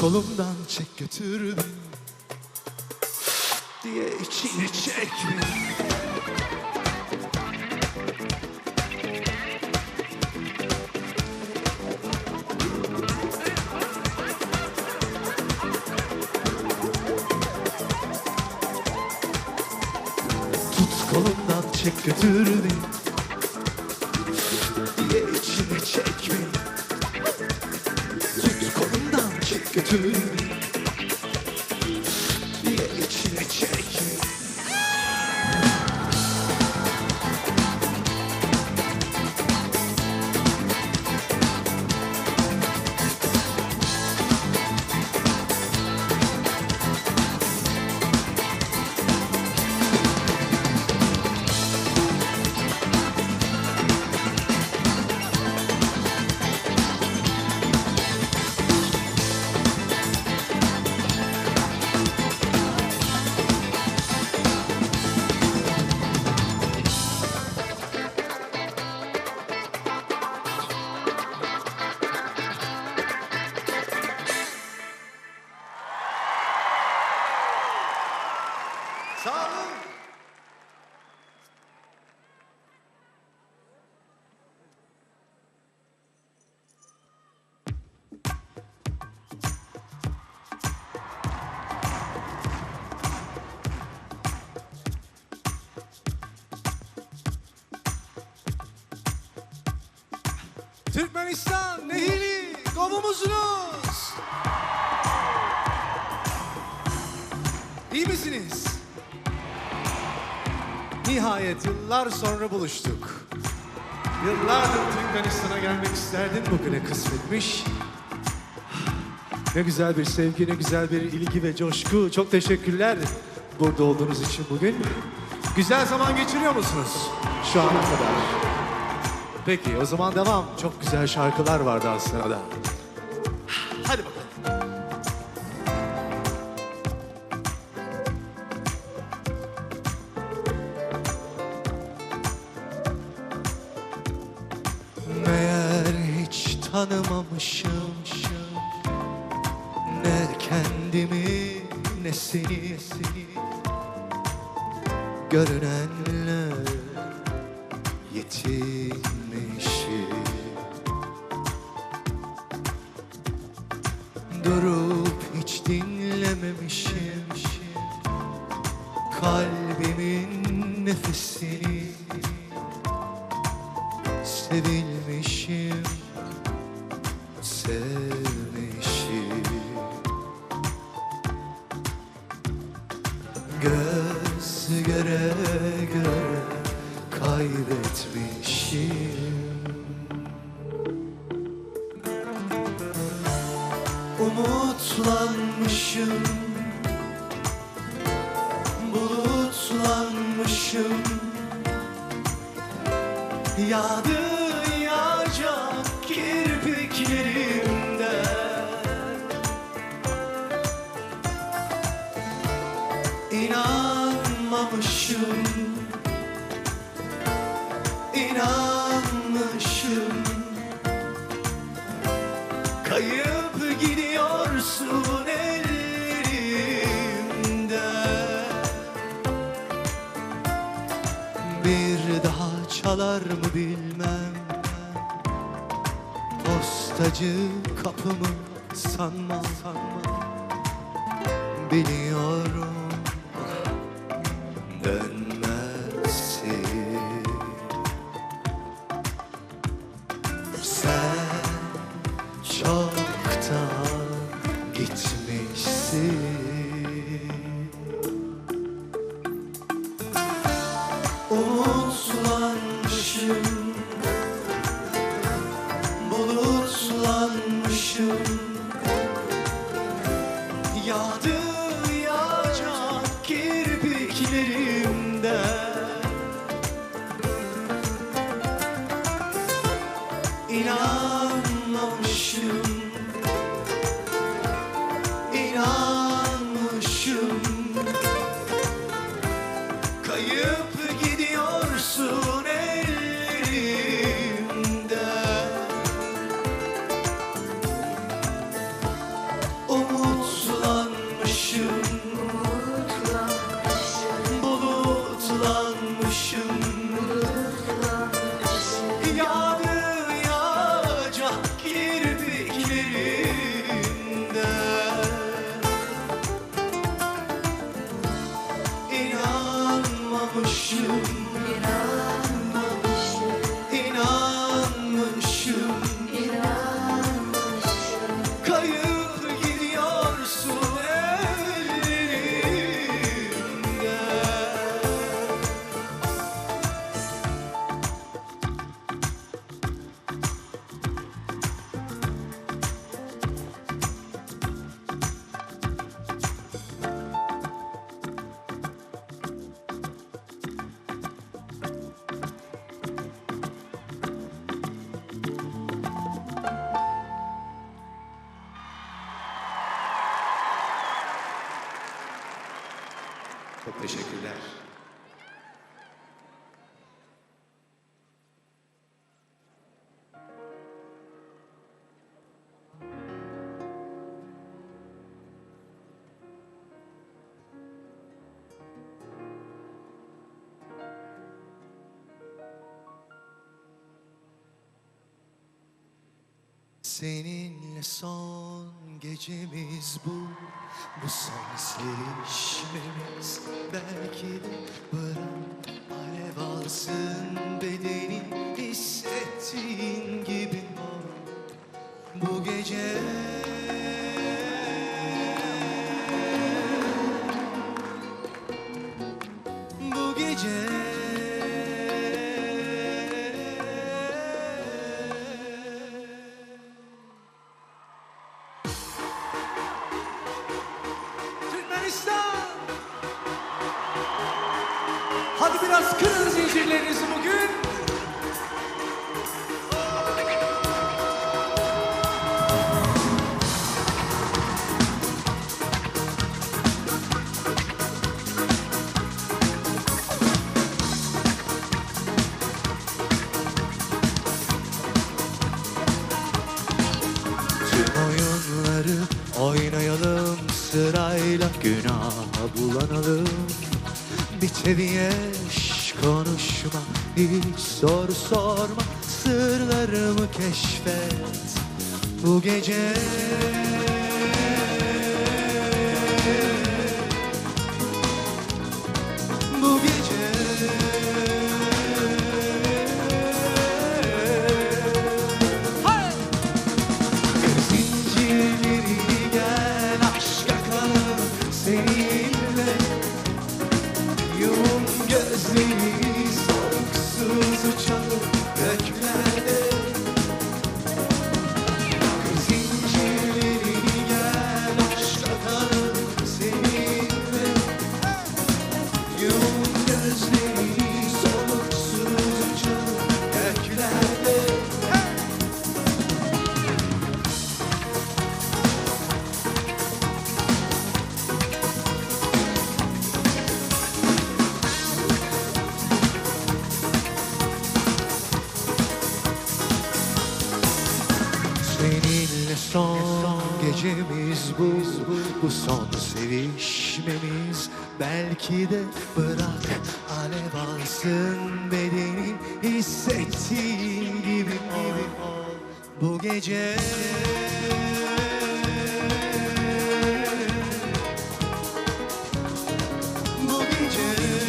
kolumdan çek götür beni diye içine çek. Tut kolumdan çek götür beni Sağ olun. Türkmenistan nehiri kovumuzunuz. İyi misiniz? Nihayet yıllar sonra buluştuk. Yıllardır Türkmenistan'a gelmek isterdim bugüne kısmetmiş. Ne güzel bir sevgi, ne güzel bir ilgi ve coşku. Çok teşekkürler burada olduğunuz için bugün. Güzel zaman geçiriyor musunuz şu ana kadar? Peki o zaman devam. Çok güzel şarkılar var daha Durup hiç dinlememişim. Kalbimin nefesini Sevilmişim Yağdı yağacak kirpiklerimde. İnanmamışım çalar mı bilmem? Postacı kapımı sanma sanma Biliyorum Seninle son gecemiz bu. Bu son sevişmemiz Belki de bırak alev alsın bedenin Hissettiğin gibi bu gece biraz kırın zincirlerinizi bugün. Oyunları oynayalım sırayla günah bulanalım. Biteviyeş konuşma hiç soru sorma Sırlarımı keşfet. Bu gece Belki de bırak alev alsın bedeni Hissettiğin gibi ol Bu gece Bu gece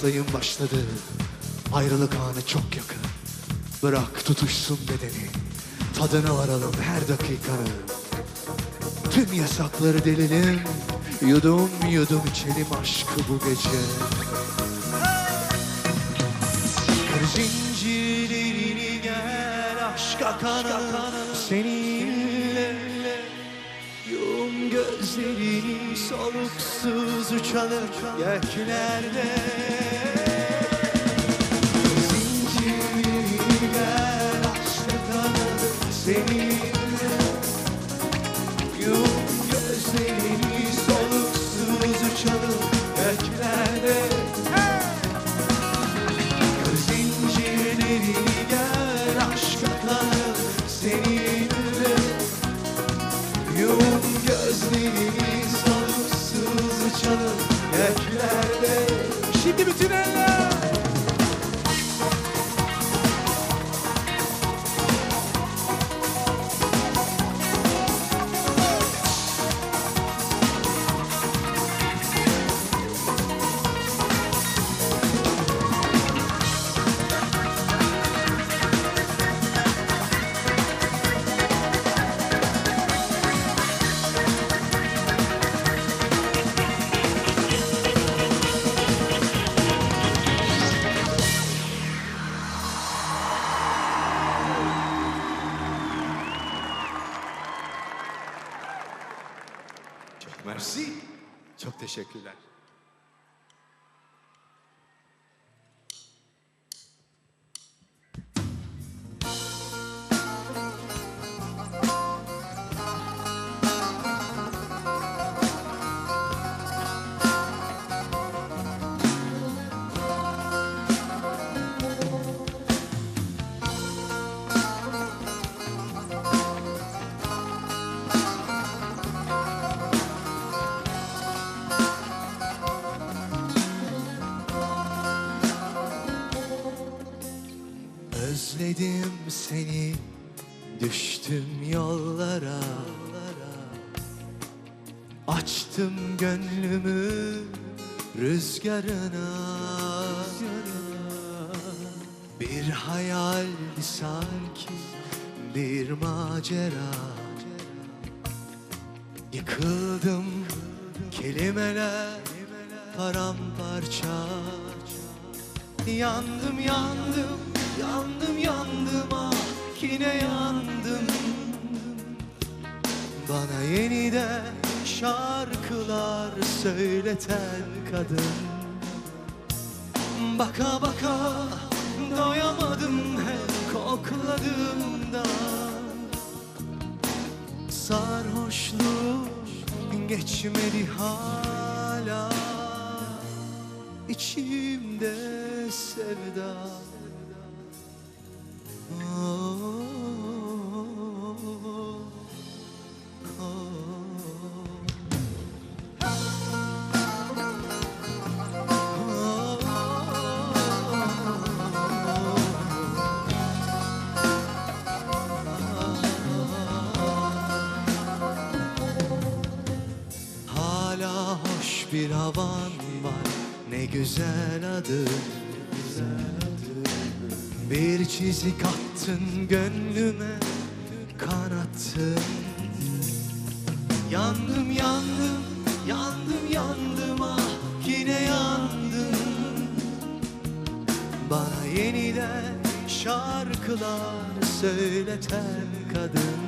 Sayım başladı. Ayrılık anı çok yakın. Bırak tutuşsun bedeni. Tadına varalım her dakikanın. Tüm yasakları delelim. Yudum yudum içelim aşkı bu gece. Kır zincirlerini gel aşka kanalım seninle. Yum gözlerini soluksuz uçalım göklerde gözlerini soluksuz uçalım göklerde Çok seni düştüm yollara. Açtım gönlümü rüzgarına. Bir hayaldi sanki bir macera. Yıkıldım kelimeler paramparça. Yandım yandım yine yandım. Bana yeniden şarkılar söyleten kadın. Baka baka doyamadım hem kokladığımda. Sarhoşluk geçmedi hala. İçimde sevda havan var. Ne güzel adı. Bir çizik attın gönlüme Kanattın. Yandım yandım yandım yandım ah yine yandım. Bana yeniden şarkılar söyleten kadın.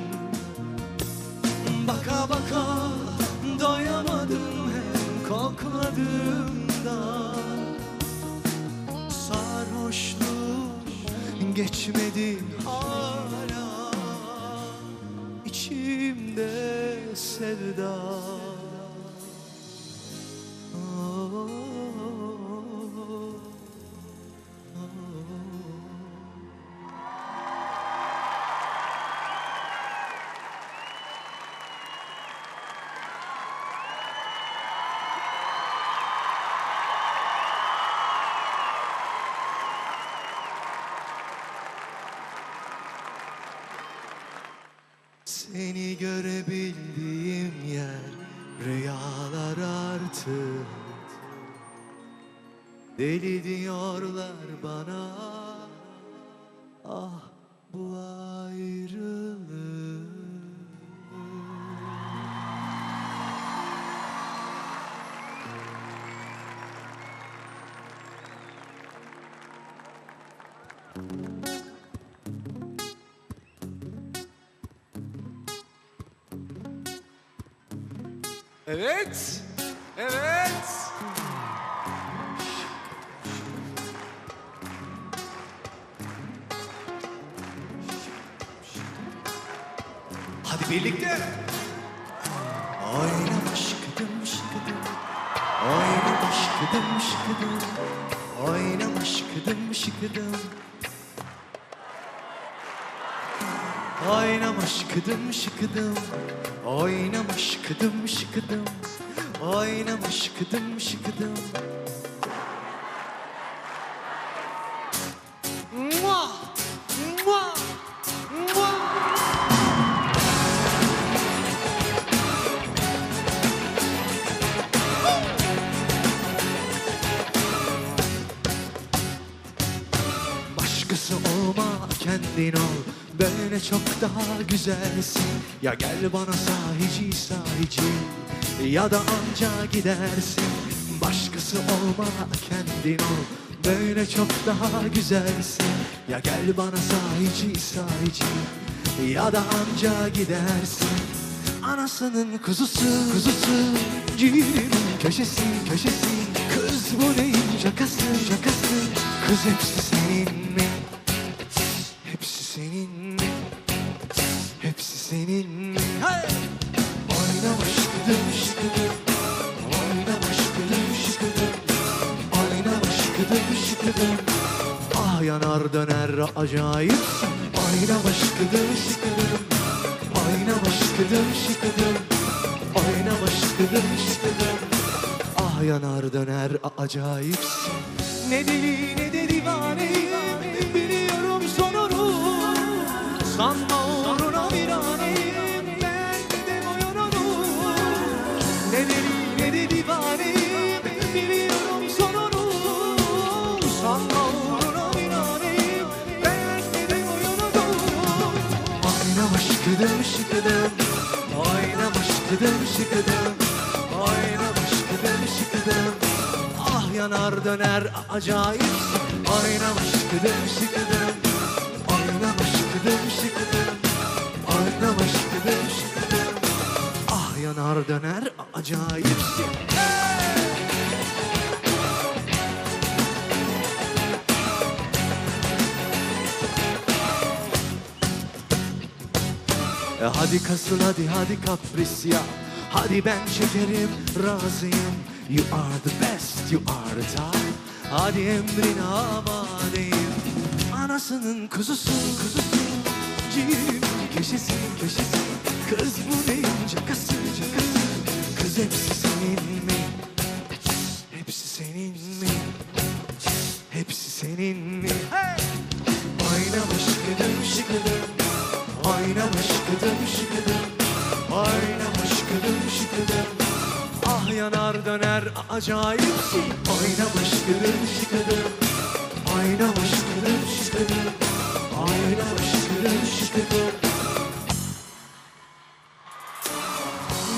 Baka baka geçmedi hala. İçimde sevda Deli diyorlar bana Ah bu ayrılık Evet. Birlikte. Oynama şıkıdım şıkıdım. Oynama şıkıdım şıkıdım. Oynama şıkıdım şıkıdım. Oynama şıkıdım şıkıdım Oynama şıkıdım şıkıdım Oynama şıkıdım şıkıdım çok daha güzelsin. Ya gel bana sahici sahici. Ya da anca gidersin. Başkası olma kendin ol. Böyle çok daha güzelsin. Ya gel bana sahici sahici. Ya da anca gidersin. Anasının kuzusu kuzusu. Ciğerimin köşesi köşesi. Kız bu neyin şakası şakası? Kız hepsi senin mi? Yanar döner acayipsin Oynama şıkıdım şıkıdım. Oynama şıkıdım şıkıdım. Oynama şıkıdım şıkıdım. Ah yanar döner acayipsin Ne deli ne de divane. Biliyorum sonunu Sanma uğruna viraneyim Ben de boyanırım Ne deli ne de divaneyim Biliyorum kıdım şıkıdım Oynamış kıdım şıkıdım Oynamış kıdım şıkıdım Ah yanar döner acayip Oynamış kıdım şıkıdım Oynamış kıdım şıkıdım Oynamış kıdım şıkıdım Ah yanar döner acayip hadi kasıl hadi hadi kapris ya Hadi ben şekerim razıyım. You are the best you are the top. Hadi emrin amadeyim Anasının kuzusu kuzusu. Cim köşesi köşesi Kız bu neyin cakası cakası Kız hepsi senin mi? Hepsi senin mi? Hepsi senin mi? Oynamış gıdım şıkıdım Oynamış gıdım şıkıdım Oynamış gıdım şıkıdım Ah yanar döner acayipsin Oynamış gıdım şıkıdım Oynamış gıdım şıkıdım Oynamış gıdım şıkıdım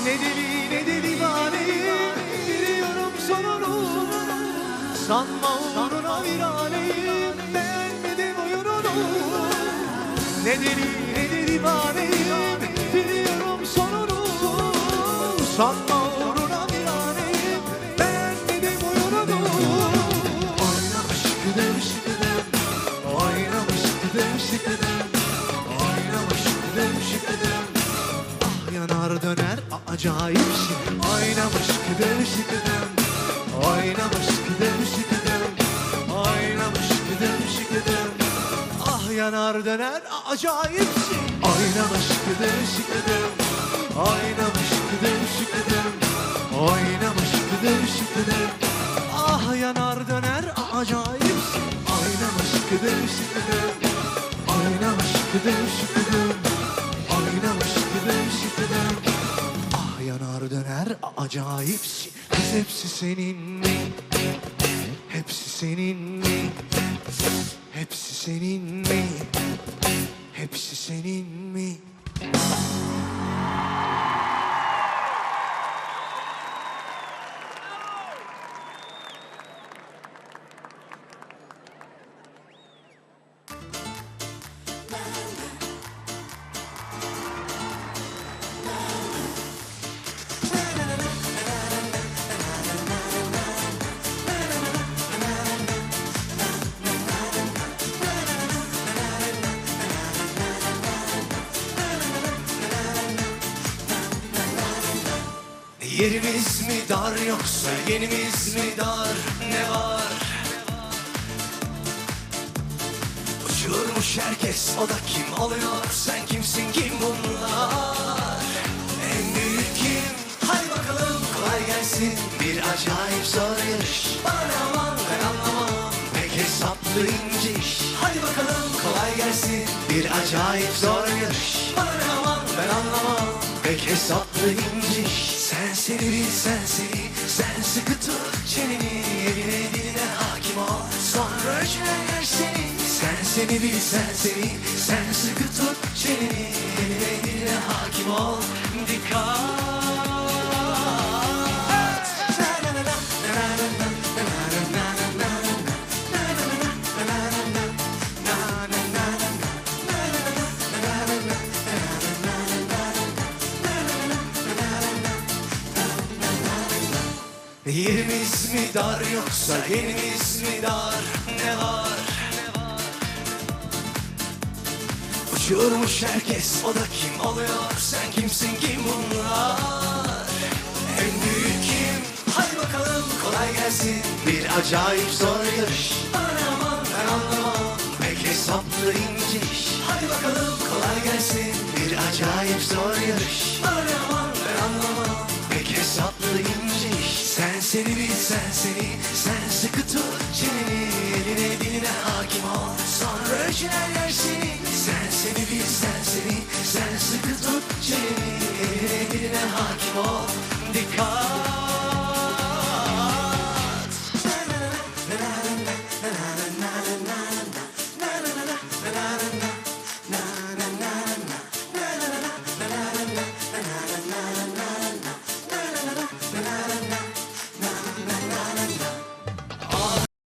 Ne deli ne de divaneyim Biliyorum sonunu. Sanma uğruna viraneyim de oyununu Ne deli divaneyim Biliyorum sonunu. Sanma uğruna viraneyim Ben de oyununu Oynamış gıdım şıkıdım Oynamış gıdım şıkıdım Oynamış gıdım şıkıdım Ah yanar döner acayip şey. Oynamış gıdım şıkıdım Oynamış gıdım şıkıdım Oynamış gıdım şıkıdım Ah yanar döner acayip şey Oynamış gıdım şıkıdım Oynamış gıdım şıkıdım Oynamış gıdım şıkıdım Ah yanar döner acayip. Şey Oynamış gıdım şıkıdım Oynamış gıdım şıkıdım Oynamış gıdım şıkıdım Ah yanar döner acayip. Şey Kız hepsi senin mi? Hepsi senin mi? Hepsi senin mi? Hepsi senin mi? Yerimiz mi dar yoksa yenimiz mi dar ne var? Uçurmuş herkes o da kim oluyor sen kimsin kim bunlar? En büyük kim? Hadi bakalım kolay gelsin bir acayip zor yarış. Bana ne aman ben anlamam pek hesaplı ince iş. Hadi bakalım kolay gelsin bir acayip zor yarış. Bana ne aman ben anlamam pek hesaplı ince iş. Sen seni bil sen seni sen sıkı tut çeneni eline diline hakim ol sonra ölçüler seni. Sen seni bil sen seni sen sıkı tut çeneni eline diline hakim ol dikkat. Yerimiz mi dar yoksa yerimiz mi dar ne var? Uçurmuş herkes o da kim oluyor sen kimsin kim bunlar? En büyük kim? Hadi bakalım kolay gelsin bir acayip zor yarış. Bana aman ben anlamam pek hesaplı ince iş. Hadi bakalım kolay gelsin bir acayip zor yarış. Bana aman ben anlamam pek hesaplı ince seni bilsen seni Sen sıkı tut çeneni Eline diline hakim ol. Sonra öşener yer seni. Sen seni bilsen seni Sen sıkı tut çeneni Eline diline hakim ol. Dikkat.